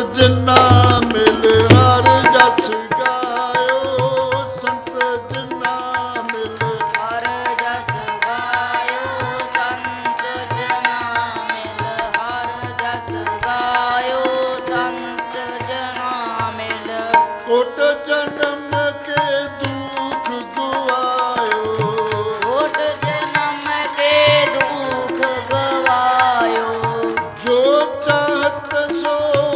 ਜਿਨਾ ਮਿਲ, ਹਰ ਜਸ ਗਾਇਓ। ਸੰਤ ਜਿਨਾ ਮਿਲ, ਹਰ ਜਸ ਗਾਇਓ। ਸੰਤ ਜਨਾ ਮਿਲ, ਹਰ ਜਸ ਗਾਇਓ। ਸੰਤ ਜਨਾ ਮਿਲ। ਕੋਟ ਜਨਮ ਕੇ ਦੁਖ ਗੁਆਇਓ ਕੋਟ ਜਨਮ ਕੇ ਦੁਖ ਗਵਾਇਓ। ਜੋ ਚਾਹਤ ਸੋਈ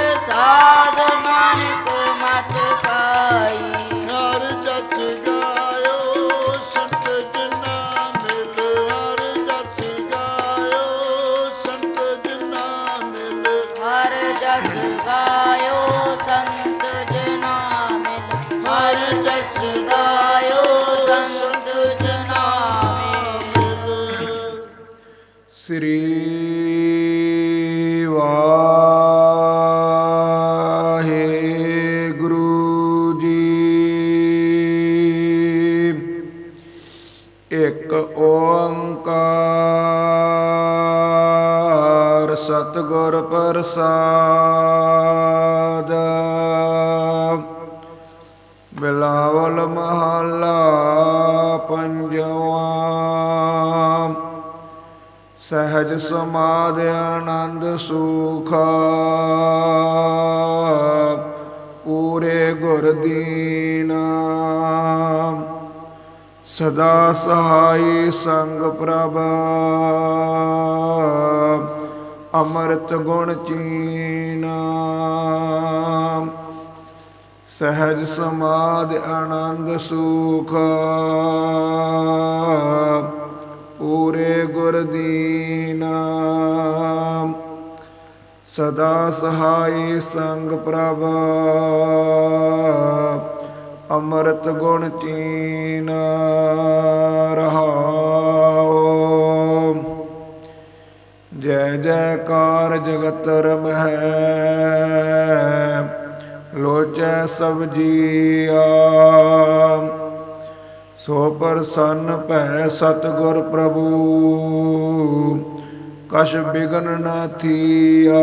ਪ੍ਰਸਾਦ ਨਾਨਕ ਮਤ ਪਾਈ। ਹਰ ਜਸ ਗਾਇਓ ਸੰਤ ਜਨਾ ਮਿਲ ਹਰ ਜਸ ਗਾਇਓ ਸੰਤ ਜਨਾ ਮਿਲ। ਹਰ ਜਸ ਗਾਇਓ ਸੰਤ ਜਨਾ ਮਿਲ। ਹਰ ਜਸ ਗਾਇਓ ਸੰਤ ਜਨਾ ਮਿਲ। ਸ੍ਰੀ ਇੱਕ ਓੰਕਾਰ ਸਤਿਗੁਰ ਪ੍ਰਸਾਦ। ਬਿਲਾਵਲ ਮਹੱਲਾ ਪੰਜਵਾਂ। ਸਹਿਜ ਸਮਾਧ ਆਨੰਦ ਸੁਖ। ਪੂਰੇ ਗੁਰ ਦੀਨਾ। ਸਦਾ ਸਹਾਈ ਸੰਗ ਪ੍ਰਭ। ਅੰਮ੍ਰਿਤ ਗੁਣ ਚੀਨਾ। ਸਹਿਜ ਸਮਾਧ ਆਨੰਦ ਸੁਖ। ਪੂਰੇ ਗੁਰ ਦੀਨਾ। ਸਦਾ ਸਹਾਈ ਸੰਗ ਪ੍ਰਭ। ਅੰਮ੍ਰਿਤ ਗੁਣ ਚੀਨ ਰਹਾਉ। ਜੈ ਜੈਕਾਰ ਜਗਤ ਰਮਹਿ ਲੋਚੈ ਸਭ ਜੀਆ। ਸੋ ਪ੍ਰਸੰਨ ਭੈ ਸਤਿਗੁਰ ਪ੍ਰਭੂ, ਕਛ ਬਿਗਨ ਨਾ ਥੀਆ।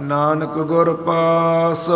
ਨਾਨਕ ਗੁਰ ਪਾਸ।